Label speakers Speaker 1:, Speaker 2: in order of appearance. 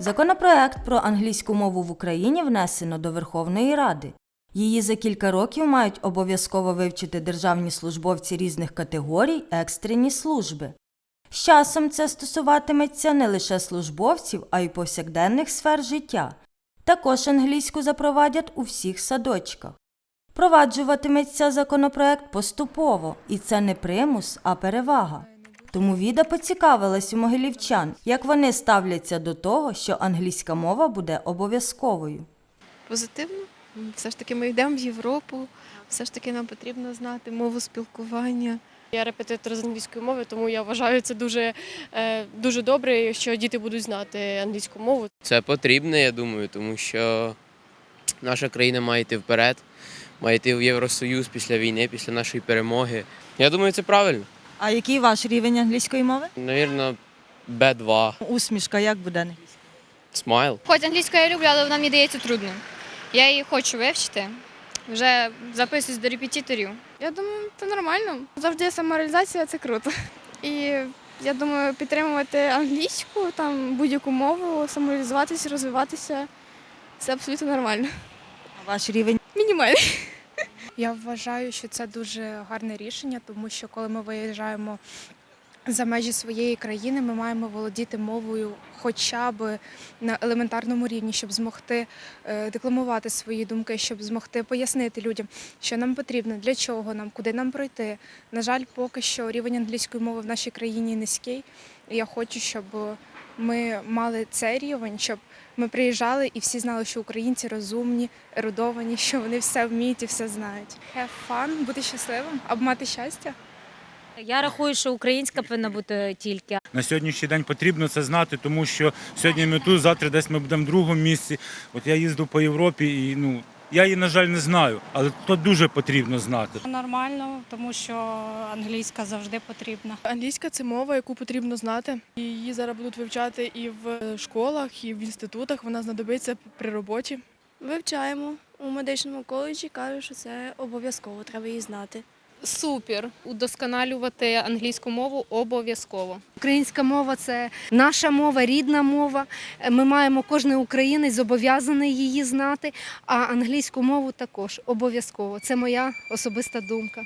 Speaker 1: Законопроект про англійську мову в Україні внесено до Верховної Ради. Її за кілька років мають обов'язково вивчити державні службовці різних категорій, екстрені служби. З часом це стосуватиметься не лише службовців, а й повсякденних сфер життя. Також англійську запровадять у всіх садочках. Впроваджуватиметься законопроект поступово, і це не примус, а перевага. Тому Віда поцікавилась у могилівчан, як вони ставляться до того, що англійська мова буде обов'язковою.
Speaker 2: Позитивно. Все ж таки ми йдемо в Європу, все ж таки нам потрібно знати мову спілкування.
Speaker 3: Я репетитор з англійської мови, тому я вважаю це дуже, е, дуже добре, що діти будуть знати англійську мову.
Speaker 4: Це потрібно, я думаю, тому що наша країна має йти вперед, має йти в Євросоюз після війни, після нашої перемоги. Я думаю, це правильно.
Speaker 5: А який ваш рівень англійської мови?
Speaker 4: Навірно, Б2,
Speaker 5: Усмішка, як буде?
Speaker 4: смайл.
Speaker 6: Хоч англійську я люблю, але вона мені дається трудно. Я її хочу вивчити. Вже записуюсь до репетиторів.
Speaker 7: Я думаю, це нормально. Завжди самореалізація це круто. І я думаю, підтримувати англійську, там будь-яку мову, самореалізуватися, розвиватися це абсолютно нормально.
Speaker 5: А ваш рівень?
Speaker 7: Мінімальний.
Speaker 8: Я вважаю, що це дуже гарне рішення, тому що коли ми виїжджаємо за межі своєї країни, ми маємо володіти мовою хоча б на елементарному рівні, щоб змогти е, декламувати свої думки, щоб змогти пояснити людям, що нам потрібно, для чого нам, куди нам пройти. На жаль, поки що рівень англійської мови в нашій країні низький. І я хочу, щоб ми мали цей рівень, щоб ми приїжджали і всі знали, що українці розумні, ерудовані, що вони все вміють і все знають. Have fun, бути щасливим, або мати щастя.
Speaker 9: Я рахую, що українська повинна бути тільки.
Speaker 10: На сьогоднішній день потрібно це знати, тому що сьогодні ми тут, завтра десь ми будемо в другому місці. От я їздив по Європі і ну я її, на жаль, не знаю, але то дуже потрібно знати.
Speaker 8: Нормально, тому що англійська завжди потрібна.
Speaker 2: Англійська це мова, яку потрібно знати. Її зараз будуть вивчати і в школах, і в інститутах. Вона знадобиться при роботі.
Speaker 7: Вивчаємо у медичному коледжі, кажуть, що це обов'язково, треба її знати.
Speaker 3: Супер. Удосконалювати англійську мову обов'язково.
Speaker 9: Українська мова це наша мова, рідна мова. Ми маємо кожен українець зобов'язаний її знати. А англійську мову також обов'язково. Це моя особиста думка.